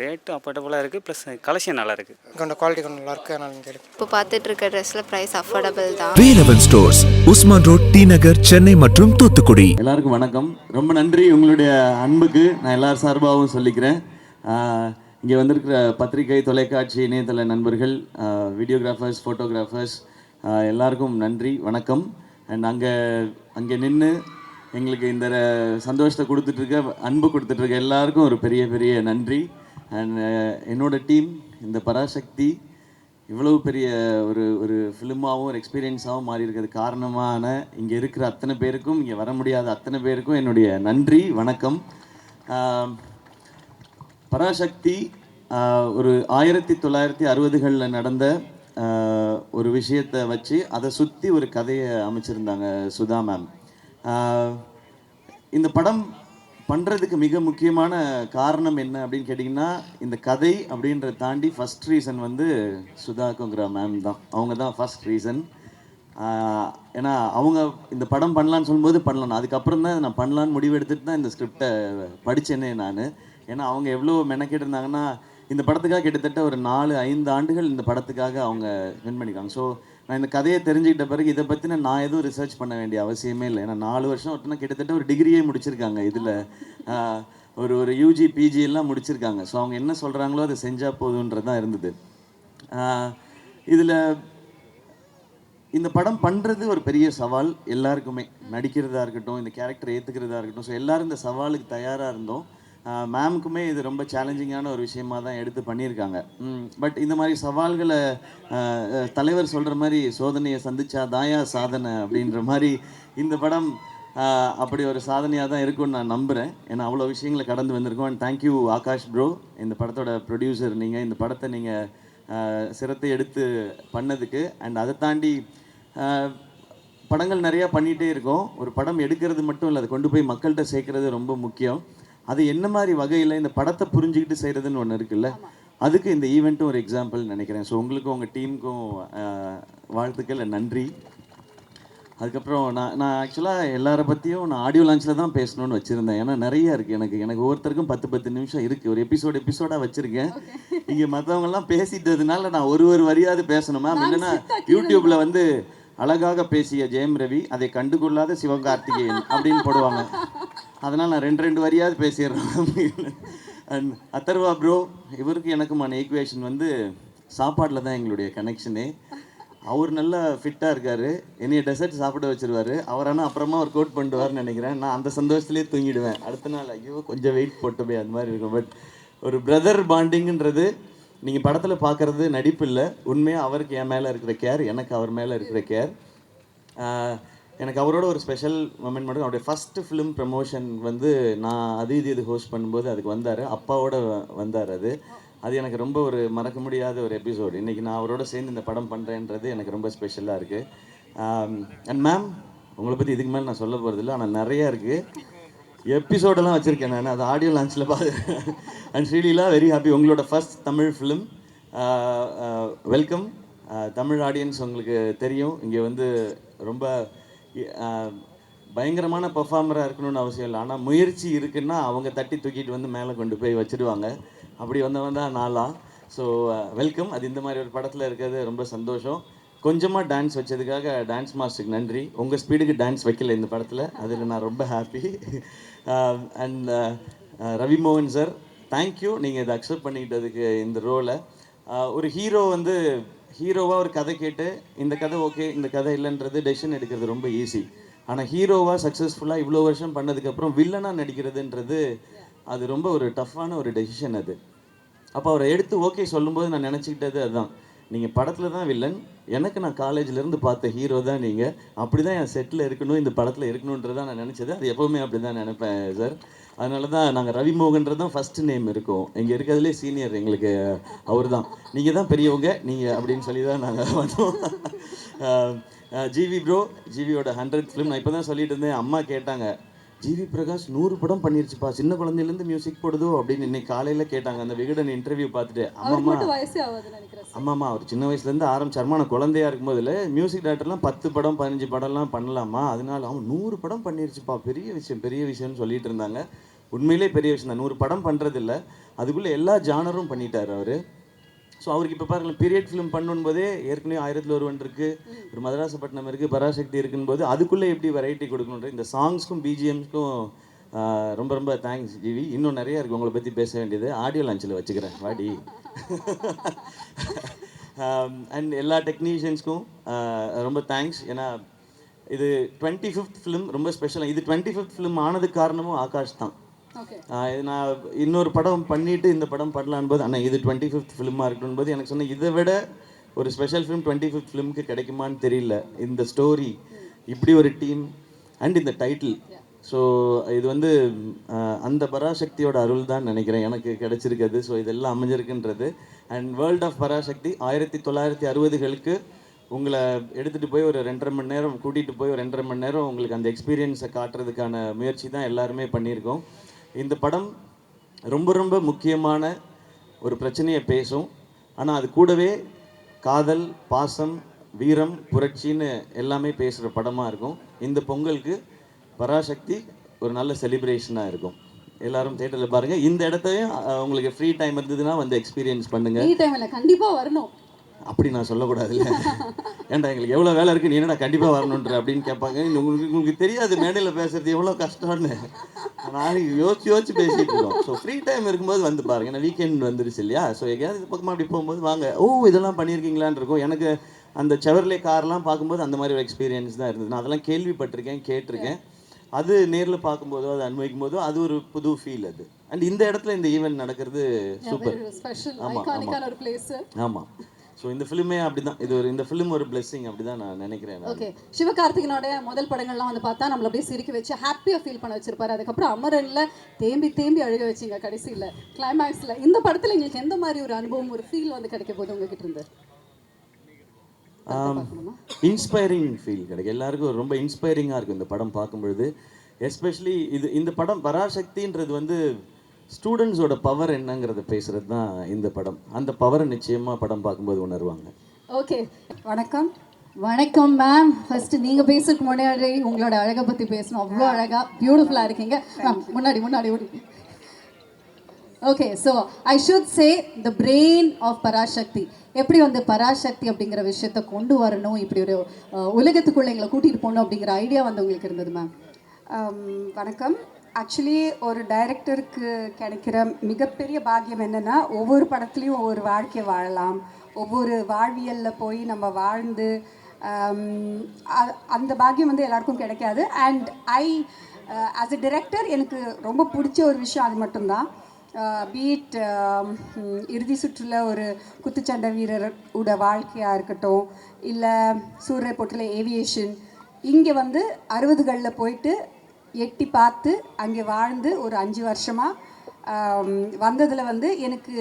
Rate அஃபோர்டபுளாக இருக்குது plus collection நல்லா இருக்குது கொஞ்சம் குவாலிட்டி கொஞ்சம் நல்லா இருக்குது அதனால் எடுக்கும் இப்போ பார்த்துட்டு இருக்க ட்ரெஸ்ஸில் ப்ரைஸ் அஃபோர்டபுள் தான். Velavan stores Usman road T Nagar Chennai மற்றும் தூத்துக்குடி. எல்லாருக்கும் வணக்கம். ரொம்ப நன்றி உங்களுடைய அன்புக்கு. நான் எல்லார் சார்பாகவும் சொல்லிக்கிறேன். இங்கே வந்திருக்கிற பத்திரிகை தொலைக்காட்சி இணையதள நண்பர்கள் வீடியோகிராஃபர்ஸ் ஃபோட்டோகிராஃபர்ஸ் எல்லாருக்கும் நன்றி வணக்கம். அண்ட் அங்கே அங்கே நின்று எங்களுக்கு இந்த சந்தோஷத்தை கொடுத்துட்ருக்க அன்பு கொடுத்துட்ருக்க எல்லாருக்கும் ஒரு பெரிய பெரிய நன்றி. அண்ட் uh, என்னோடய டீம் இந்த பராசக்தி இவ்வளவு பெரிய ஒரு ஒரு ஃபிலிமாகவும் ஒரு எக்ஸ்பீரியன்ஸாகவும் மாறி இருக்கிறது காரணமான இங்கே இருக்கிற அத்தனை பேருக்கும் இங்கே வர முடியாத அத்தனை பேருக்கும் என்னுடைய நன்றி வணக்கம். பராசக்தி ஒரு ஆயிரத்தி தொள்ளாயிரத்தி அறுபதுகளில் நடந்த ஒரு விஷயத்தை வச்சு அதை சுற்றி ஒரு கதையை அமைச்சிருந்தாங்க சுதா மேம் இந்த படம் பண்ணுறதுக்கு மிக முக்கியமான காரணம் என்ன அப்படின்னு கேட்டிங்கன்னா இந்த கதை அப்படின்றத தாண்டி ஃபஸ்ட் ரீசன் வந்து சுதாக்குங்கிற மேம் தான். அவங்க தான் ஃபஸ்ட் ரீசன் ஏன்னா அவங்க இந்த படம் பண்ணலான்னு சொல்லும்போது பண்ணலாம். அதுக்கப்புறம் தான் நான் பண்ணலான்னு முடிவு எடுத்துட்டு தான் இந்த ஸ்கிரிப்டை படித்தேனே நான். ஏன்னா அவங்க எவ்வளோ மெனக்கெட்டு இருந்தாங்கன்னா இந்த படத்துக்காக கிட்டத்தட்ட ஒரு நாலு ஐந்து ஆண்டுகள் இந்த படத்துக்காக அவங்க ஸ்பெண்ட் பண்ணியிருக்காங்க ஸோ நான் இந்த கதையை தெரிஞ்சுக்கிட்ட பிறகு இதை பற்றின நான் எதுவும் ரிசர்ச் பண்ண வேண்டிய அவசியமே இல்லை. ஏன்னா நாலு வருஷம் ஒருத்தனா கிட்டத்தட்ட ஒரு டிகிரியே முடிச்சிருக்காங்க இதில். ஒரு ஒரு யூஜி பிஜி எல்லாம் முடிச்சிருக்காங்க. ஸோ அவங்க என்ன சொல்கிறாங்களோ அதை செஞ்சால் போதுன்றது தான் இருந்தது. இதில் இந்த படம் பண்ணுறது ஒரு பெரிய சவால் எல்லாருக்குமே. நடிக்கிறதா இருக்கட்டும் இந்த கேரக்டர் ஏற்றுக்கிறதா இருக்கட்டும். ஸோ எல்லோரும் இந்த சவாலுக்கு தயாராக இருந்தோம். மேம்க்குமே இது ரொம்ப சேலஞ்சிங்கான ஒரு விஷயமா தான் எடுத்து பண்ணியிருக்காங்க. பட் இந்த மாதிரி சவால்களை தலைவர் சொல்கிற மாதிரி சோதனையை சந்திச்சா தாயா சாதனை அப்படின்ற மாதிரி இந்த படம் அப்படி ஒரு சாதனையாக தான் இருக்கும்னு நான் நம்புகிறேன் ஏன்னா அவ்வளோ விஷயங்களை கடந்து வந்திருக்கோம். அண்ட் தேங்க்யூ ஆகாஷ் ப்ரோ இந்த படத்தோட ப்ரொடியூசர் நீங்கள் இந்த படத்தை நீங்கள் சிரத்தை எடுத்து பண்ணதுக்கு. அண்ட் அதை தாண்டி படங்கள் நிறையா பண்ணிகிட்டே இருக்கோம். ஒரு படம் எடுக்கிறது மட்டும் இல்லை அதை கொண்டு போய் மக்கள்கிட்ட சேர்க்கறது ரொம்ப முக்கியம். அது என்ன மாதிரி வகையில் இந்த படத்தை புரிஞ்சுக்கிட்டு செய்கிறதுன்னு ஒன்று இருக்குல்ல? அதுக்கு இந்த ஈவெண்ட்டும் ஒரு எக்ஸாம்பிள் நினைக்கிறேன். ஸோ உங்களுக்கும் உங்கள் டீமுக்கும் வாழ்த்துக்கள் நன்றி. அதுக்கப்புறம் நான் நான் ஆக்சுவலாக எல்லாரை பற்றியும் நான் ஆடியோ லான்ச்சில் தான் பேசணும்னு வச்சுருந்தேன். ஏன்னா நிறைய இருக்குது எனக்கு. எனக்கு ஒவ்வொருத்தருக்கும் பத்து பத்து நிமிஷம் இருக்குது ஒரு எபிசோடு எபிசோடாக வச்சுருக்கேன். இங்கே மற்றவங்கெல்லாம் பேசிட்டதுனால நான் ஒரு ஒரு வரியாவது பேசணும் மேம் இல்லைன்னா யூடியூப்பில் வந்து அழகாக பேசிய ஜெயம் ரவி அதை கண்டுகொள்ளாத சிவகார்த்திகேயன் அப்படின்னு போடுவாங்க. அதனால் நான் ரெண்டு ரெண்டு வரியாவது பேசிடுறேன். அண்ட் அத்தர்வா ப்ரோ இவருக்கு எனக்குமான ஈக்குவேஷன் வந்து சாப்பாட்டில் தான் எங்களுடைய கனெக்ஷனே அவர் நல்லா ஃபிட்டாக இருக்காரு. என்னைய டெசர்ட் சாப்பிட வச்சிருவாரு. அவர் ஆனால் அப்புறமா அவர் கோட் பண்ணிடுவார்னு நினைக்கிறேன். நான் அந்த சந்தோஷத்துலேயே தூங்கிடுவேன். அடுத்த நாள் ஐயோ கொஞ்சம் வெயிட் போட்டுமே அந்த மாதிரி இருக்கும். பட் ஒரு பிரதர் பாண்டிங்குன்றது நீங்கள் படத்தில் பார்க்குறது நடிப்பு இல்லை. உண்மையாக அவருக்கு என் மேலே இருக்கிற கேர் எனக்கு அவர் மேலே இருக்கிற கேர் எனக்கு அவரோட ஒரு ஸ்பெஷல் மொமெண்ட் மட்டும் அவருடைய ஃபஸ்ட்டு ஃபிலிம் ப்ரமோஷன் வந்து நான் அது இது இது ஹோஸ்ட் பண்ணும்போது அதுக்கு வந்தார். அப்பாவோட வந்தார் அது. அது எனக்கு ரொம்ப ஒரு மறக்க முடியாத ஒரு எபிசோடு இன்றைக்கி நான் அவரோட சேர்ந்து இந்த படம் பண்ணுறேன்றது எனக்கு ரொம்ப ஸ்பெஷலாக இருக்குது அண்ட் மேம் உங்களை பற்றி இதுக்கு மேலே நான் சொல்ல போகிறதில்ல ஆனால் நிறையா இருக்குது எபிசோடெல்லாம் வச்சுருக்கேன் நான். அது ஆடியோ லான்ச்சில் பார்த்து அண்ட் ஸ்ரீலீலா வெரி ஹாப்பி உங்களோட first Tamil film welcome Tamil audience உங்களுக்கு தெரியும். இங்கே வந்து ரொம்ப பயங்கரமான பெர்ஃபார்மராக இருக்கணும்னு அவசியம் இல்லை. ஆனால் முயற்சி இருக்குன்னா அவங்க தட்டி தூக்கிட்டு வந்து மேலே கொண்டு போய் வச்சிடுவாங்க அப்படி வந்தவன் தான் நாளா ஸோ வெல்கம் அது இந்த மாதிரி ஒரு படத்தில் இருக்கிறது ரொம்ப சந்தோஷம். கொஞ்சமாக டான்ஸ் வச்சதுக்காக டான்ஸ் மாஸ்டருக்கு நன்றி. உங்கள் ஸ்பீடுக்கு டான்ஸ் வைக்கல இந்த படத்தில். அதில் நான் ரொம்ப ஹாப்பி அண்ட் ரவி மோகன் சார் தேங்க்யூ நீங்கள் இதை அக்செப்ட் பண்ணிக்கிட்டதுக்கு இந்த ரோலை ஒரு ஹீரோ வந்து ஹீரோவாக ஒரு கதை கேட்டு இந்த கதை ஓகே இந்த கதை இல்லைன்றது டெசிஷன் எடுக்கிறது ரொம்ப ஈஸி ஆனால் ஹீரோவாக சக்ஸஸ்ஃபுல்லாக இவ்வளோ வருஷம் பண்ணதுக்கப்புறம் வில்லனாக நடிக்கிறதுன்றது அது ரொம்ப ஒரு டஃப்பான ஒரு டெசிஷன் அது. அப்போ அவரை எடுத்து ஓகே சொல்லும்போது நான் நினச்சிக்கிட்டது அதுதான் நீங்கள் படத்தில் தான் வில்லன் எனக்கு நான் காலேஜ்லேருந்து பார்த்த ஹீரோ தான் நீங்கள் அப்படி தான் என் செட்டில் இருக்கணும் இந்த படத்தில் இருக்கணுன்றதான் நான் நினச்சது. அது எப்போவுமே அப்படி தான் நினைப்பேன் சார் அதனால தான் நாங்கள் ரவிமோகன்றது தான் ஃபஸ்ட்டு நேம் இருக்கும். இங்கே இருக்கிறதுலே சீனியர் எங்களுக்கு அவர் தான் நீங்கள் தான் பெரியவங்க நீங்கள் அப்படின்னு சொல்லி தான் நாங்கள் வந்தோம் ஜிவி ப்ரோ ஜிவியோட ஹண்ட்ரட் ஃபிலிம் நான் இப்போ தான் சொல்லிட்டு இருந்தேன். அம்மா கேட்டாங்க ஜிவி பிரகாஷ் நூறு படம் பண்ணிருச்சுப்பா. சின்ன குழந்தையிலேருந்து மியூசிக் போடுதோ அப்படின்னு இன்னைக்கு காலையில் கேட்டாங்க. அந்த விகடன் இன்டர்வியூ பார்த்துட்டு நினைக்கிறேன் ஆமாம்மா அவர் சின்ன வயசுலேருந்து ஆரம்பிச்சாருமா நான் குழந்தையா இருக்கும்போதுல மியூசிக் டேரக்டர்லாம் பத்து படம் பதினஞ்சு படம்லாம் பண்ணலாமா? அதனால அவன் நூறு படம் பண்ணிருச்சுப்பா. பெரிய விஷயம் பெரிய விஷயம்னு சொல்லிட்டு இருந்தாங்க. உண்மையிலே பெரிய விஷயம் தான். நூறு படம் பண்ணுறதில்ல அதுக்குள்ளே எல்லா ஜானரும் பண்ணிட்டார் அவர். ஸோ அவருக்கு இப்போ பாருங்களேன் பீரியட் ஃபிலிம் பண்ணும்போதே ஏற்கனவே ஆயிரத்தில் ஒருவன் இருக்குது ஒரு மதராசப்பட்டினம் இருக்குது பராசக்தி இருக்கும்போது அதுக்குள்ளே எப்படி வெரைட்டி கொடுக்கணுன்ற இந்த சாங்ஸ்க்கும் பிஜிஎம்ஸ்க்கும் ரொம்ப ரொம்ப தேங்க்ஸ் ஜிவி இன்னும் நிறைய இருக்குது உங்களை பற்றி பேச வேண்டியது. ஆடியோ லான்ச்சில் வச்சுக்கிறேன். வாடி. Um, அண்ட் எல்லா டெக்னீஷியன்ஸ்க்கும் ரொம்ப தேங்க்ஸ் ஏன்னா இது டுவெண்ட்டி ஃபிஃப்த் ஃபிலிம் ரொம்ப ஸ்பெஷலாக இது டுவெண்ட்டி ஃபிஃப்த் ஃபிலிம் ஆனது காரணமும் ஆகாஷ் தான். இது நான் இன்னொரு படம் பண்ணிட்டு இந்த படம் பண்ணலான் போது அண்ணா இது டுவெண்ட்டி ஃபிஃப்த் ஃபிலிமாக இருக்கணும் போது எனக்கு சொன்ன இதை விட ஒரு ஸ்பெஷல் ஃபிலிம் டுவெண்ட்டி ஃபிஃப்த் ஃபிலிமுக்கு கிடைக்குமான்னு தெரியல. இந்த ஸ்டோரி இப்படி ஒரு டீம் அண்ட் இந்த டைட்டில் ஸோ இது வந்து அந்த பராசக்தியோட அருள் தான் நினைக்கிறேன். எனக்கு கிடைச்சிருக்குது ஸோ இதெல்லாம் அமைஞ்சிருக்குன்றது. அண்ட் வேர்ல்ட் ஆஃப் பராசக்தி ஆயிரத்தி தொள்ளாயிரத்தி அறுபதுகளுக்கு உங்களை எடுத்துகிட்டு போய் ஒரு ரெண்டரை மணி நேரம் கூட்டிகிட்டு போய் ஒரு ரெண்டரை மணி நேரம் உங்களுக்கு அந்த எக்ஸ்பீரியன்ஸை காட்டுறதுக்கான முயற்சி தான் எல்லாருமே பண்ணியிருக்கோம். இந்த படம் ரொம்ப ரொம்ப முக்கியமான ஒரு பிரச்சனையை பேசும். ஆனால் அது கூடவே காதல் பாசம் வீரம் புரட்சின்னு எல்லாமே பேசுகிற படமாக இருக்கும். இந்த பொங்கலுக்கு பராசக்தி ஒரு நல்ல செலிப்ரேஷனாக இருக்கும். எல்லாரும் தேட்டரில் பாருங்கள் இந்த இடத்தையும் உங்களுக்கு ஃப்ரீ டைம் இருந்ததுன்னா வந்து எக்ஸ்பீரியன்ஸ் பண்ணுங்கள் ஃப்ரீ வரணும். அப்படி நான் சொல்லக்கூடாதுல்ல. ஏன்டா எங்களுக்கு எவ்வளோ வேலை இருக்கு நீ என்னடா கண்டிப்பாக வரணுன்ற அப்படின்னு கேட்பாங்க. உங்களுக்கு உங்களுக்கு தெரியாது மேடையில் பேசுறது எவ்வளோ கஷ்டம்னு. நான் யோசிச்சு யோசிச்சு பேசிட்டு இருக்கோம். ஸோ ஃப்ரீ டைம் இருக்கும்போது வந்து பாருங்க ஏன்னா வீக்கெண்ட் வந்துருச்சு இல்லையா? ஸோ எங்கேயாவது இது பக்கமாக அப்படி போகும்போது வாங்க. ஓ இதெல்லாம் பண்ணியிருக்கீங்களான்னு இருக்கும். எனக்கு அந்த செவர்லே கார்லாம் பார்க்கும்போது அந்த மாதிரி ஒரு எக்ஸ்பீரியன்ஸ் தான் இருந்தது. நான் அதெல்லாம் கேள்விப்பட்டிருக்கேன் கேட்டிருக்கேன். அது நேரில் பார்க்கும்போதோ அது அனுபவிக்கும் போதோ அது ஒரு புது ஃபீல் அது. அண்ட் இந்த இடத்துல இந்த ஈவெண்ட் நடக்கிறது சூப்பர் ஸ்பெஷல் ஆமா, ஐகானிக்கான ஒரு பிளேஸ் ஆமாம் ஸோ இந்த ஃபிலிமே அப்படிதான். இது ஒரு இந்த ஃபிலிம் ஒரு பிளெஸிங் அப்படிதான் நான் நினைக்கிறேன் நான். ஓகே சிவகார்த்திகனோட முதல் படங்கள்லாம் வந்து பார்த்தா நம்மள அப்படியே சிரிக்க வச்சு ஹாப்பியாக ஃபீல் பண்ண வச்சிருப்பாரு. அதுக்கப்புறம் அமரன்ல தேம்பி தேம்பி அழுக வச்சிங்க கடைசியில். கிளைமேக்ஸில் இந்த படத்தில் எங்களுக்கு எந்த மாதிரி ஒரு அனுபவம் ஒரு ஃபீல் வந்து கிடைக்க போகுது உங்ககிட்ட இருந்து? இன்ஸ்பைரிங் ஃபீல் கிடைக்கும். எல்லாருக்கும் ரொம்ப இன்ஸ்பைரிங்காக இருக்கும் இந்த படம் பார்க்கும்பொழுது. எஸ்பெஷலி இது இந்த படம் பராசக்தின்றது வந்து ஸ்டூடெண்ட்ஸோட பவர் என்னங்கிறத பேசுறது தான் இந்த படம். அந்த பவரை நிச்சயமாக படம் பார்க்கும்போது உணர்வாங்க. ஓகே வணக்கம். வணக்கம் மேம் ஃபர்ஸ்ட் நீங்க பேசுறதுக்கு முன்னாடி உங்களோட அழகை பத்தி பேசணும். அவ்வளோ அழகா பியூட்டிஃபுல்லா இருக்கீங்க. முன்னாடி முன்னாடி okay so I should say the brain of Parasakthi எப்படி வந்து பராசக்தி அப்படிங்கிற விஷயத்த கொண்டு வரணும்? இப்படி ஒரு உலகத்துக்குள்ள எங்களை கூட்டிட்டு போகணும் அப்படிங்கிற ஐடியா வந்து உங்களுக்கு இருந்தது மேம் ஆம், வணக்கம். ஆக்சுவலி ஒரு டைரக்டருக்கு கிடைக்கிற மிகப்பெரிய பாக்கியம் என்னென்னா ஒவ்வொரு படத்துலேயும் ஒவ்வொரு வாழ்க்கையை வாழலாம். ஒவ்வொரு வாழ்வியலில் போய் நம்ம வாழ்ந்து அ- அந்த பாக்கியம் வந்து எல்லாருக்கும் கிடைக்காது. And I as a director எனக்கு ரொம்ப பிடிச்ச ஒரு விஷயம் அது மட்டும்தான். பீட் இறுதி சுற்றில் ஒரு குத்துச்சண்டை வீரரோட வாழ்க்கையாக இருக்கட்டும் இல்லை சூரிய போட்டில் ஏவியேஷன் இங்கே வந்து அறுபதுகளில் போயிட்டு எட்டி பார்த்து அங்கே வாழ்ந்து ஒரு அஞ்சு வருஷமாக வந்ததில் வந்து எனக்கு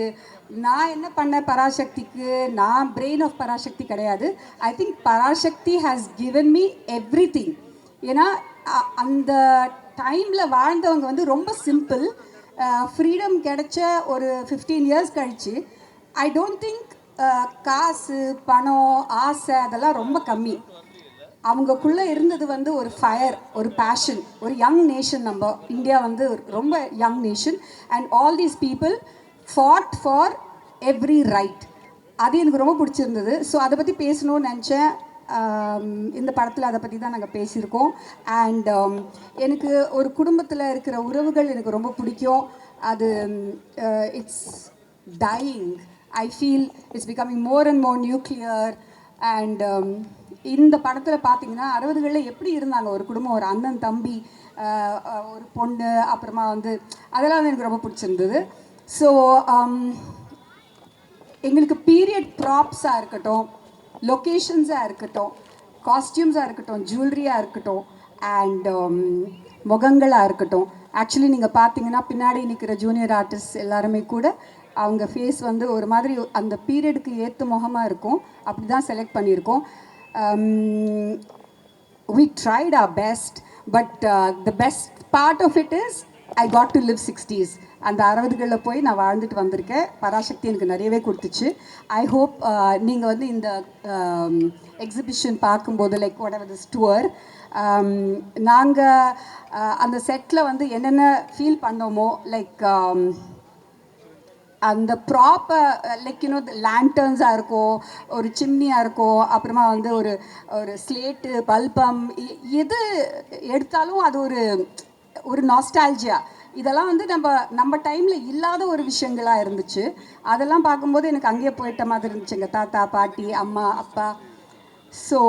நான் என்ன பண்ண பராசக்திக்கு நான் பிரெயின் ஆஃப் பராசக்தி கிடையாது. I think Parasakthi has given me everything ஏன்னா அந்த டைமில் வாழ்ந்தவங்க வந்து ரொம்ப சிம்பிள் ஃப்ரீடம் கிடைச்ச ஒரு ஃபிஃப்டீன் இயர்ஸ் கழிச்சு ஐ டோன்ட் திங்க் காசு பணம் ஆசை அதெல்லாம் ரொம்ப கம்மி. அவங்கக்குள்ளே இருந்தது வந்து ஒரு ஃபயர் ஒரு பேஷன் ஒரு யங் நேஷன் நம்ம. இந்தியா வந்து ரொம்ப young nation and all these people fought for every right அது எனக்கு ரொம்ப பிடிச்சிருந்தது. ஸோ அதை பற்றி பேசணும்னு நினச்சேன். இந்த படத்தில் அதை பற்றி தான் நாங்கள் பேசியிருக்கோம். அண்ட் எனக்கு ஒரு குடும்பத்தில் இருக்கிற உறவுகள் எனக்கு ரொம்ப பிடிக்கும். அது it's dying I feel it's becoming more and more nuclear and இந்த படத்தில் பார்த்தீங்கன்னா அறுபதுகளில் எப்படி இருந்தாங்க ஒரு குடும்பம் ஒரு அண்ணன் தம்பி ஒரு பொண்ணு அப்புறமா வந்து அதெல்லாம் வந்து எனக்கு ரொம்ப பிடிச்சிருந்தது. ஸோ um, எங்களுக்கு பீரியட் ப்ராப்ஸாக இருக்கட்டும் லொக்கேஷன்ஸாக இருக்கட்டும் காஸ்டியூம்ஸாக இருக்கட்டும் ஜுவல்லரியாக இருக்கட்டும் அண்ட் um, முகங்களாக இருக்கட்டும். ஆக்சுவலி நீங்கள் பார்த்தீங்கன்னா பின்னாடி நிற்கிற ஜூனியர் ஆர்டிஸ்ட் எல்லாருமே கூட அவங்க ஃபேஸ் வந்து ஒரு மாதிரி அந்த பீரியடுக்கு ஏற்ற முகமாக இருக்கும். அப்படி தான் செலக்ட் பண்ணியிருக்கோம். Um, we tried our best but uh, the best part of it is I got to live sixties அந்த அறுபதுகளில் போய் நான் வாழ்ந்துட்டு வந்திருக்கேன். பராசக்தி எனக்கு நிறையவே கொடுத்துச்சு. ஐ ஹோப் uh, நீங்கள் வந்து இந்த um, எக்ஸிபிஷன் பார்க்கும்போது like whatever this tour நாங்கள் அந்த செட்டில் வந்து என்னென்ன ஃபீல் பண்ணோமோ லைக் um, அந்த ப்ராப்பர் லைக் யூனோ லேண்டர்ன்ஸாக இருக்கும் ஒரு சிம்னியாக இருக்கும் அப்புறமா வந்து ஒரு ஒரு ஸ்லேட்டு பல்பம் எது எடுத்தாலும் அது ஒரு ஒரு நாஸ்டால்ஜியா இதெல்லாம் வந்து நம்ம நம்ம டைமில் இல்லாத ஒரு விஷயங்களாக இருந்துச்சு. அதெல்லாம் பார்க்கும்போது எனக்கு அங்கேயே போயிட்ட மாதிரி இருந்துச்சு எங்கள் தாத்தா பாட்டி அம்மா அப்பா. ஸோ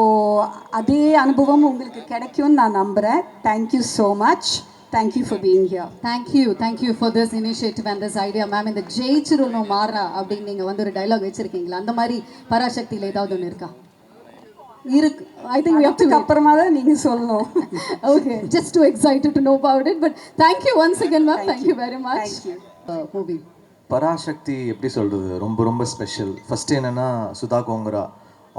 அதே அனுபவம் உங்களுக்கு கிடைக்கும்னு நான் நம்புகிறேன் thank you so much thank you for being here thank you thank you for this initiative and this idea ma'am இந்த ஜெயிச்சிருணும் மாறா அப்படின்னு நீங்கள் வந்து ஒரு டைலாக் வச்சிருக்கீங்களா? அந்த மாதிரி பராசக்தியில் ஏதாவது ஒன்று இருக்கா? இருக்கு. ஐ திங்க் அதுக்கு அப்புறமா தான் நீங்கள் சொல்லணும். Okay just to excited to know about it but thank you once again ma'am thank you very much Thank you. Movie Parasakthi எப்படி சொல்கிறது ரொம்ப ரொம்ப ஸ்பெஷல் ஃபஸ்ட்டு என்னென்னா சுதா கோங்கரா.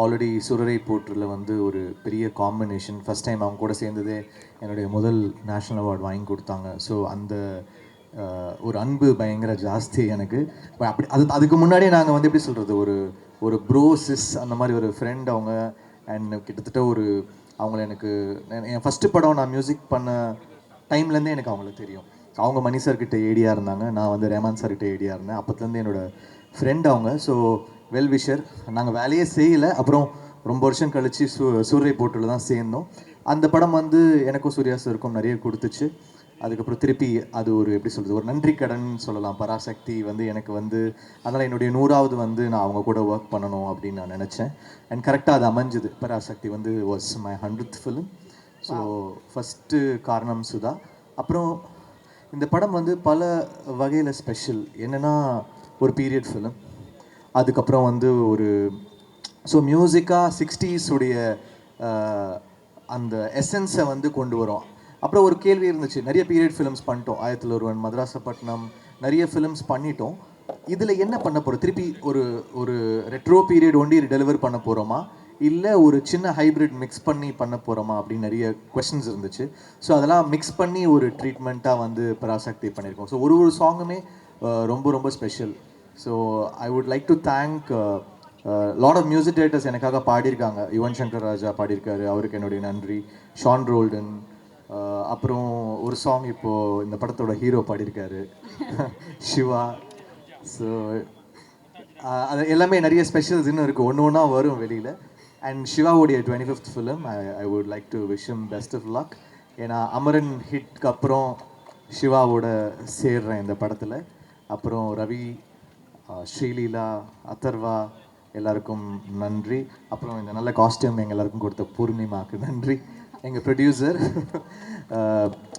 ஆல்ரெடி சுரரை போற்றில் வந்து ஒரு பெரிய காம்பினேஷன் ஃபஸ்ட் டைம் அவங்க கூட சேர்ந்ததே என்னுடைய முதல் நேஷ்னல் அவார்ட் வாங்கி கொடுத்தாங்க. ஸோ அந்த ஒரு அன்பு பயங்கர ஜாஸ்தி எனக்கு. அப்படி அது அதுக்கு முன்னாடியே நாங்கள் வந்து எப்படி சொல்கிறது ஒரு ஒரு ப்ரோசிஸ் அந்த மாதிரி ஒரு ஃப்ரெண்ட் அவங்க அண்ட் கிட்டத்தட்ட ஒரு அவங்கள எனக்கு என் ஃபஸ்ட்டு படம் நான் மியூசிக் பண்ண டைம்லேருந்தே எனக்கு அவங்கள தெரியும். அவங்க மணி சார்கிட்ட ஏடியாக இருந்தாங்க. நான் வந்து ரேமான் சார்கிட்ட ஏடியாக இருந்தேன். அப்போத்துலேருந்து என்னோட ஃப்ரெண்ட் அவங்க. ஸோ வெல் விஷர் நாங்கள் வேலையே செய்யலை. அப்புறம் ரொம்ப வருஷம் கழித்து சூ சூரிய போட்டில் தான் சேர்ந்தோம். அந்த படம் வந்து எனக்கும் சூர்யா சாருக்கும் நிறைய கொடுத்துச்சு. அதுக்கப்புறம் திருப்பி அது ஒரு எப்படி சொல்கிறது ஒரு நன்றி கடன் சொல்லலாம். பராசக்தி வந்து எனக்கு வந்து அதனால் என்னுடைய நூறாவது வந்து நான் அவங்க கூட ஒர்க் பண்ணணும் அப்படின்னு நான் நினச்சேன். அண்ட் கரெக்டாக அது அமைஞ்சுது. பராசக்தி வந்து was my hundred film so first காரணம் சுதா. அப்புறம் இந்த படம் வந்து பல வகையில் ஸ்பெஷல் என்னென்னா ஒரு பீரியட் ஃபிலிம் அதுக்கப்புறம் வந்து ஒரு ஸோ மியூசிக்காக சிக்ஸ்டீஸுடைய அந்த எசன்ஸை வந்து கொண்டு வரும். அப்புறம் ஒரு கேள்வி இருந்துச்சு. நிறைய பீரியட் ஃபிலிம்ஸ் பண்ணிட்டோம். ஆயிரத்தில் ஒருவன் மதராசப்பட்டினம் நிறைய ஃபிலிம்ஸ் பண்ணிட்டோம். இதில் என்ன பண்ண போகிறோம் திருப்பி ஒரு ஒரு ரெட்ரோ பீரியட் ஒண்டி டெலிவர் பண்ண போகிறோமா இல்லை ஒரு சின்ன ஹைப்ரிட் மிக்ஸ் பண்ணி பண்ண போகிறோமா அப்படின்னு நிறைய கொஷின்ஸ் இருந்துச்சு. ஸோ அதெல்லாம் மிக்ஸ் பண்ணி ஒரு ட்ரீட்மெண்ட்டாக வந்து பராசக்தி பண்ணியிருக்கோம் ஸோ ஒரு ஒரு சாங்குமே ரொம்ப ரொம்ப special so I would like to thank lot of music directors எனக்காக பாடியிருக்காங்க. யுவன் சங்கர் ராஜா பாடியிருக்காரு அவருக்கு என்னுடைய நன்றி. ஷான் ரோல்டன் uh, அப்புறம் ஒரு சாங் இப்போது இந்த படத்தோட ஹீரோ பாடியிருக்காரு. சிவா ஸோ uh, அது எல்லாமே நிறைய ஸ்பெஷல்ஸ் இன்னும் இருக்குது ஒன்று ஒன்றா வரும் வெளியில். And சிவாவுடைய twenty fifth film I I would like to wish him best of luck ஏன்னா அமரன் ஹிட்க்கு அப்புறம் சிவாவோட சேர்றேன் இந்த படத்தில். அப்புறம் ரவி ஸ்ரீலீலா அதர்வா எல்லாருக்கும் நன்றி. அப்புறம் இந்த நல்ல காஸ்டியூம் எங்கள் எல்லாருக்கும் கொடுத்த பூர்ணிமாவுக்கு நன்றி. எங்கள் ப்ரொடியூசர்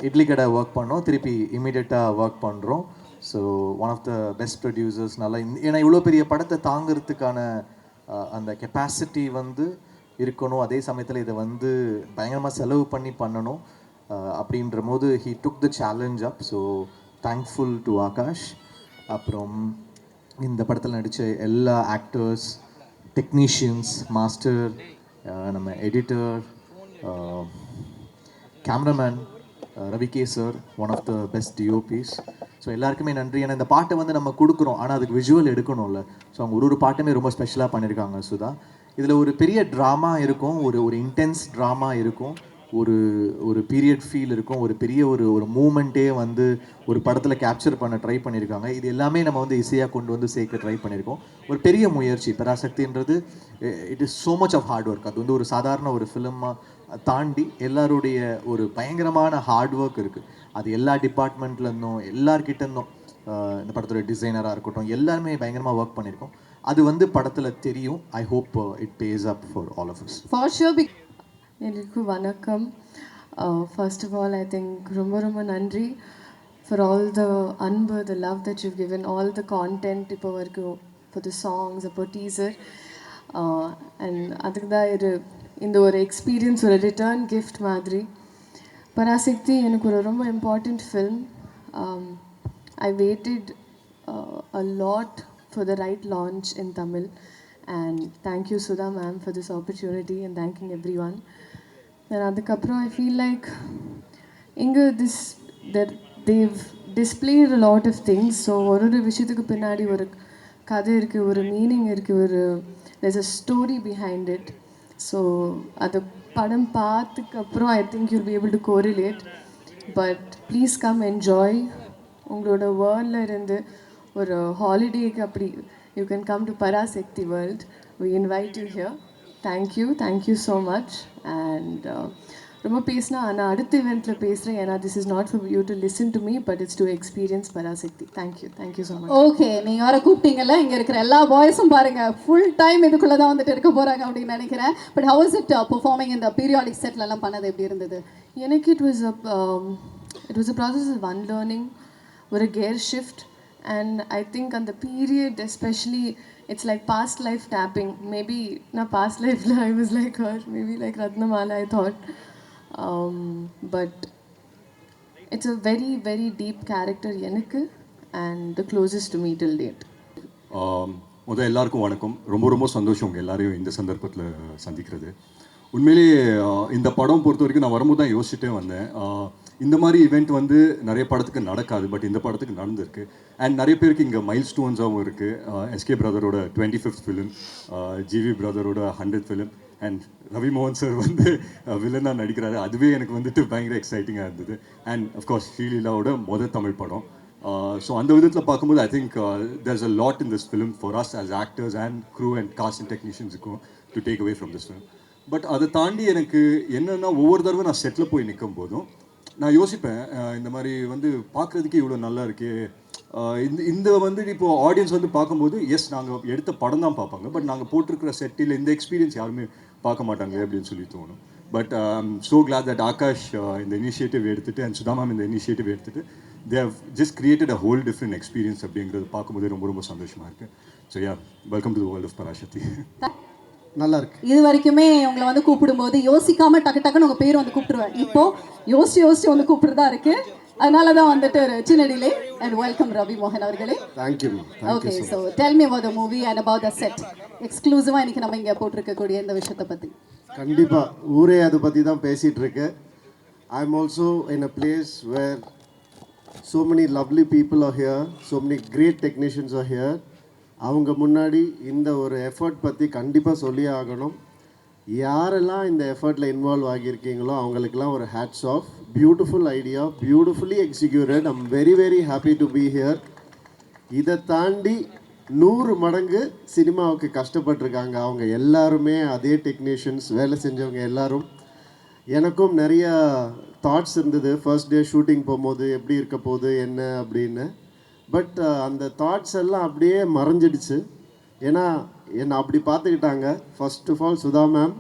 இட்லி கடை ஒர்க் பண்ணோம். திருப்பி இமீடியட்டாக ஒர்க் பண்ணுறோம் so one of the best producers நல்லா ஏன்னா இவ்வளோ பெரிய படத்தை தாங்கிறதுக்கான அந்த கெப்பாசிட்டி வந்து இருக்கணும். அதே சமயத்தில் இதை வந்து பயங்கரமாக செலவு பண்ணி பண்ணணும். அப்படின்ற போது he took the challenge up so thankful to Akash அப்புறம் இந்த படத்தில் நடித்த எல்லா ஆக்டர்ஸ் டெக்னீஷியன்ஸ் மாஸ்டர் நம்ம editor cameraman Ravi K sir one of the best DOPs so எல்லாருக்குமே நன்றி. ஏன்னா இந்த பாட்டை வந்து நம்ம கொடுக்குறோம். ஆனால் அதுக்கு விஜுவல் எடுக்கணும்ல. ஸோ அவங்க ஒரு ஒரு பாட்டுமே ரொம்ப ஸ்பெஷலாக பண்ணியிருக்காங்க சுதா. இதில் ஒரு பெரிய ட்ராமா இருக்கும். ஒரு ஒரு இன்டென்ஸ் ட்ராமா இருக்கும். ஒரு ஒரு பீரியட் ஃபீல் இருக்கும். ஒரு பெரிய ஒரு ஒரு மூமெண்ட்டே வந்து ஒரு படத்தில் கேப்சர் பண்ண ட்ரை பண்ணியிருக்காங்க இது எல்லாமே நம்ம வந்து இசையாக கொண்டு வந்து சேர்க்க ட்ரை பண்ணியிருக்கோம் ஒரு பெரிய முயற்சி. பராசக்தின்றது it is so much of hard work அது வந்து ஒரு சாதாரண ஒரு ஃபிலிமாக தாண்டி எல்லாருடைய ஒரு பயங்கரமான ஹார்ட் ஒர்க் இருக்குது அது எல்லா டிபார்ட்மெண்ட்லேருந்தும் எல்லார்கிட்டேருந்தும் இந்த படத்துடைய டிசைனராக இருக்கட்டும் எல்லாருமே பயங்கரமாக ஒர்க் பண்ணியிருக்கோம் அது வந்து படத்தில் தெரியும். I hope it pays up for all of us. For sure big எல்லோருக்கும் வணக்கம். First of all I think ரொம்ப ரொம்ப நன்றி ஃபார் ஆல் த அன்பு the love that you given all the content இப்போ வரைக்கும் இப்போ த சாங்ஸ் அப்போ டீசர் அண்ட் அதுக்கு தான் இது இந்த ஒரு எக்ஸ்பீரியன்ஸ் ஒரு ரிட்டர்ன் கிஃப்ட் மாதிரி. பராசக்தி எனக்கு ஒரு ரொம்ப important film I waited a lot for the right launch in Tamil and thank you Sudha ma'am for this opportunity and thank you everyone then அதுக்கப்புறம் ஐ ஃபீல் லைக் இங்கே this that Dev displayed a lot of things so ஒரு ஒரு விஷயத்துக்கு பின்னாடி ஒரு கதை இருக்குது ஒரு மீனிங் இருக்குது ஒரு there's a story behind it so அது படம் பார்த்துக்கப்புறம் I think you'll be able to correlate but please come enjoy உங்களோட வேர்ல்டில் இருந்து ஒரு ஹாலிடேக்கு அப்படி you can come to Parasakthi world we invite you here thank you thank you so much and ரொம்ப பேசினா நான் அடுத்த இவெண்ட்டில் பேசுகிறேன் ஏன்னா this is not for you to listen to me but it's to experience Parasakthi thank you thank you so much okay நீங்க வர கூப்பிட்டீங்கல்ல இங்க இருக்கிற எல்லா பாய்ஸும் பாருங்க. ஃபுல் டைம் இதுக்குள்ள தான் வந்துட்டு இருக்க போறாங்க அப்படின்னு நினைக்கிறேன். But how is it performing இந்த பீரியாடிக் செட்ல எல்லாம் பண்ணது எப்படி இருந்தது? எனக்கு it was a um, it was a process of unlearning ஒரு gear shift. And I think on the period it's like past life tapping maybe நான் பாஸ்ட் லைஃப்பில் I was like her maybe like Ratnamala I thought but it's a very very deep character எனக்கு and the closest to me till date முதல் எல்லாருக்கும் வணக்கம் ரொம்ப ரொம்ப சந்தோஷம் உங்கள் எல்லாரையும் இந்த சந்தர்ப்பத்தில் சந்திக்கிறது உண்மையிலேயே இந்த படம் பொறுத்த வரைக்கும் நான் வரும்போது தான் யோசிச்சுட்டே வந்தேன் இந்த மாதிரி இவெண்ட் வந்து நிறைய படத்துக்கு நடக்காது பட் இந்த படத்துக்கு நடந்திருக்கு. அண்ட் நிறைய பேருக்கு இங்கே மைல் ஸ்டோன்ஸாகவும் இருக்குது எஸ்கே பிரதரோட டுவெண்ட்டி ஃபிஃப்த் ஃபிலிம் ஜிவி பிரதரோட ஹண்ட்ரட் ஃபிலிம் அண்ட் ரவி மோகன் சார் வந்து வில்லனாக நடிக்கிறாரு. அதுவே எனக்கு வந்துட்டு பயங்கர எக்ஸைட்டிங்காக இருந்தது. அண்ட் அஃப்கோர்ஸ் ஸ்ரீலீலாவோட மொதல் தமிழ் படம். ஸோ அந்த விதத்தில் பார்க்கும்போது I think there's a lot in this film for us us actors and crew and cast and டெக்னீஷியன்ஸுக்கும் to take away from this film but அதை தாண்டி எனக்கு என்னென்னா ஒவ்வொரு தடவை நான் செட்டில் போய் நிற்கும் போதும் நான் யோசிப்பேன். இந்த மாதிரி வந்து பார்க்குறதுக்கே இவ்வளோ நல்லா இருக்கே. இந்த இந்த வந்து இப்போ ஆடியன்ஸ் வந்து பார்க்கும்போது எஸ் நாங்கள் எடுத்த படம் தான் பார்ப்பாங்க. பட் நாங்கள் போட்டிருக்கிற செட்டில் இந்த எக்ஸ்பீரியன்ஸ் யாருமே பார்க்க மாட்டாங்க அப்படின்னு சொல்லி தோணும். But so glad that Akash இந்த இனிஷியேட்டிவ் எடுத்துட்டு அண்ட் சுதா மேம் இந்த இனிஷியேட்டிவ் எடுத்துட்டு they have just created a whole different experience அப்படிங்கிறது பார்க்கும்போது ரொம்ப ரொம்ப சந்தோஷமாக இருக்குது so yeah welcome to the world of Parasakthi நல்லா இருக்கு இது வரைக்குமே உங்களை வந்து கூப்பிடும்போது யோசிக்காம டக்கு டக்குன்னு உங்க பேர் வந்து கூப்பிடுவேன் இப்போ யோசிச்சு யோசிச்சு வந்து கூப்பிடுறதா இருக்கு. அதனால தான் வந்துட்டு ஒரு சின்ன டிலே அண்ட் வெல்கம் ரவி மோகன் அவர்களே. Thank you okay so tell me about the movie and about the set எக்ஸ்க்ளூசிவாக இன்னைக்கு நம்ம இங்கே போட்டிருக்கக்கூடிய இந்த விஷயத்தை பற்றி கண்டிப்பா. ஊரே அதை பத்தி தான் பேசிட்டு இருக்கு. I am also in a place where so many lovely people are here. So many great technicians are here. அவங்க முன்னாடி இந்த ஒரு எஃபர்ட் பற்றி கண்டிப்பாக சொல்லி ஆகணும். யாரெல்லாம் இந்த எஃபர்ட்டில் இன்வால்வ் ஆகியிருக்கீங்களோ அவங்களுக்கெல்லாம் ஒரு hats off beautiful idea beautifully executed I'm very very happy to be here இதை தாண்டி நூறு மடங்கு சினிமாவுக்கு கஷ்டப்பட்டிருக்காங்க அவங்க எல்லாருமே அதே டெக்னீஷியன்ஸ் வேலை செஞ்சவங்க எல்லாரும். எனக்கும் நிறைய தாட்ஸ் இருந்தது. ஃபர்ஸ்ட் டே ஷூட்டிங் போகும்போது எப்படி இருக்க போகுது என்ன அப்படின்னு. பட் uh, அந்த தாட்ஸ் எல்லாம் அப்படியே மறைஞ்சிடுச்சு. ஏன்னா என்னை அப்படி பார்த்துக்கிட்டாங்க. First of all Sudha ma'am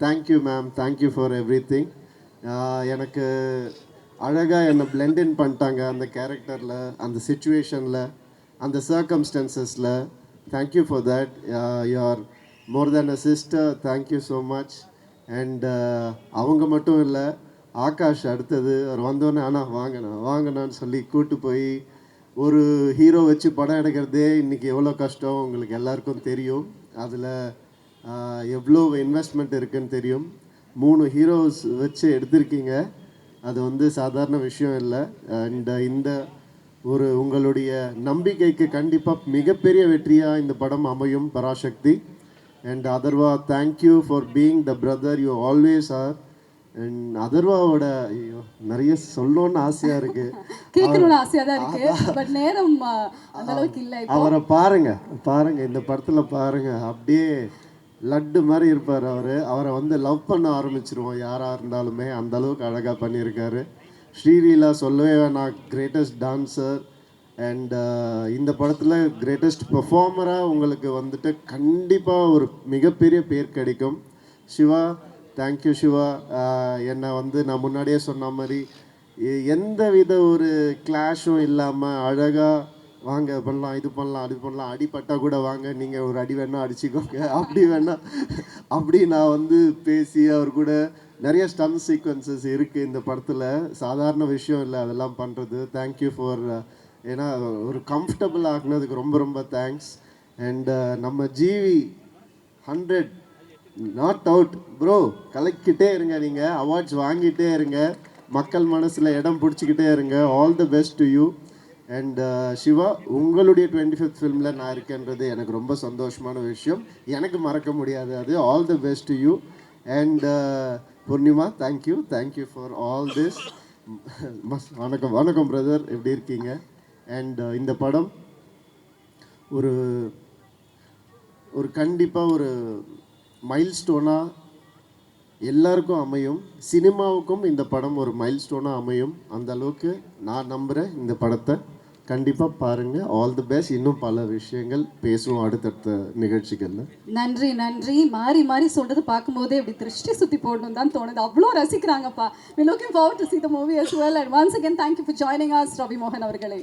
thank you ma'am thank you for everything எனக்கு அழகாக என்னை blend பண்ணிட்டாங்க அந்த கேரக்டரில் அந்த சுச்சுவேஷனில் அந்த சர்க்கம்ஸ்டன்சஸில் thank you for that you're more than a sister thank you so much and அவங்க மட்டும் இல்லை ஆகாஷ் அடுத்தது அவர் வந்தோடனே ஆனால் வாங்கண்ணா வாங்கண்ணான்னு சொல்லி கூட்டு போய் ஒரு ஹீரோ வச்சு படம் எடுக்கிறதே இன்றைக்கி எவ்வளோ கஷ்டம் உங்களுக்கு எல்லாருக்கும் தெரியும். அதில் எவ்வளோ இன்வெஸ்ட்மெண்ட் இருக்குன்னு தெரியும். மூணு ஹீரோஸ் வச்சு எடுத்திருக்கீங்க. அது வந்து சாதாரண விஷயம் இல்லை. அண்ட் இந்த ஒரு உங்களுடைய நம்பிக்கைக்கு கண்டிப்பாக மிகப்பெரிய வெற்றியாக இந்த படம் அமையும் Parasakthi. And Atharvaa thank you for being the brother you always are and அதர்வாவோட நிறைய சொல்லணும்னு ஆசையாக இருக்குது கேட்கணும்னு ஆசையாக தான் இருக்கு. பட் நேரம் அந்த அளவுக்கு இல்லை அவரை பாருங்க பாருங்க இந்த படத்துல பாருங்க. அப்படியே லட்டு மாதிரி இருப்பார் அவர். அவரை வந்து லவ் பண்ண ஆரம்பிச்சிருவோம் யாராக இருந்தாலுமே. அந்த அளவுக்கு அழகாக பண்ணியிருக்காரு. ஸ்ரீலீலா சொல்லவே வேணாம் கிரேட்டஸ்ட் டான்சர் அண்ட் இந்த படத்தில் கிரேட்டஸ்ட் பெர்ஃபார்மராக உங்களுக்கு வந்துட்டு கண்டிப்பாக ஒரு மிகப்பெரிய பேர் கிடைக்கும். சிவா தேங்க்யூ சிவா என்னை வந்து நான் முன்னாடியே சொன்ன மாதிரி எந்த வித ஒரு கிளாஷும் இல்லாமல் அழகாக வாங்க பண்ணலாம் இது பண்ணலாம் அது பண்ணலாம் அடிப்பட்டால் கூட வாங்க நீங்கள் ஒரு அடி வேணால் அடிச்சுக்கோங்க. அப்படி வேணால் அப்படி நான் வந்து பேசி அவர் கூட நிறைய ஸ்டம் சீக்வன்சஸ் இருக்குது இந்த படத்தில். சாதாரண விஷயம் இல்லை அதெல்லாம் பண்ணுறது தேங்க்யூ ஃபார் ஏன்னா ஒரு கம்ஃபர்டபுள் ஆகினதுக்கு ரொம்ப ரொம்ப தேங்க்ஸ் அண்ட் நம்ம GV hundred not out bro கலக்கிட்டே இருங்க நீங்கள் அவார்ட்ஸ் வாங்கிட்டே இருங்க. மக்கள் மனசில் இடம் பிடிச்சிக்கிட்டே இருங்க. All the best to you and Siva உங்களுடைய டுவெண்ட்டி ஃபிஃப்த் ஃபிலிமில் நான் இருக்கேன்றது எனக்கு ரொம்ப சந்தோஷமான விஷயம். எனக்கு மறக்க முடியாது. அது all the best to you and Poornima thank you thank you for all this வணக்கம். வணக்கம் பிரதர் எப்படி இருக்கீங்க? அண்ட் uh, இந்த படம் ஒரு ஒரு கண்டிப்பாக ஒரு மைல்ஸ்டோனாக எல்லாருக்கும் அமையும். சினிமாவுக்கும் இந்த படம் ஒரு மைல்ஸ்டோனாக அமையும். அந்த அளவுக்கு நான் நம்புகிறேன் இந்த படத்தை. கண்டிப்பாக பாருங்கள் ஆல் தி பெஸ்ட் இன்னும் பல விஷயங்கள் பேசுவோம் அடுத்தடுத்த நிகழ்ச்சிகளில். நன்றி நன்றி. மாறி மாறி சொல்கிறது பார்க்கும்போதே இப்படி திருஷ்டி சுற்றி போடணும் தான் தோணுது. அவ்வளோ ரசிக்கிறாங்கப்பா. We looking forward to see the movie as well and once again thank you for joining us Ravi மோகன் அவர்களே.